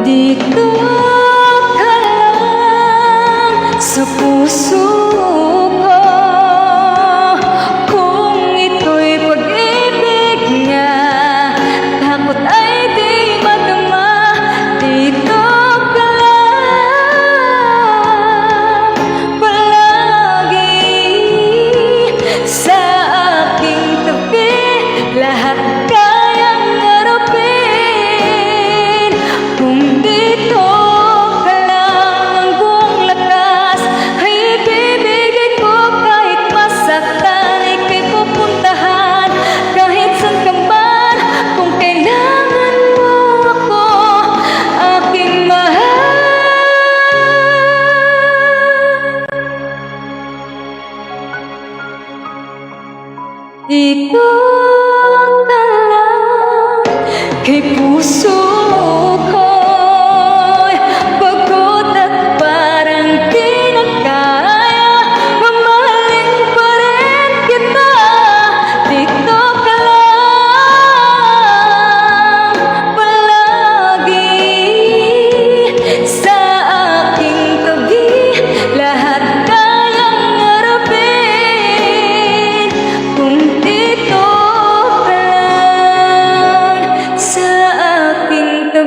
Di ko kalang sa puso Ikaw ka lang Kay puso ko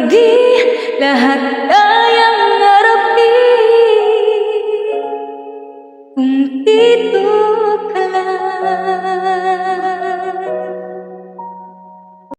Di lahat kayang harapin. Kung dito ka lang.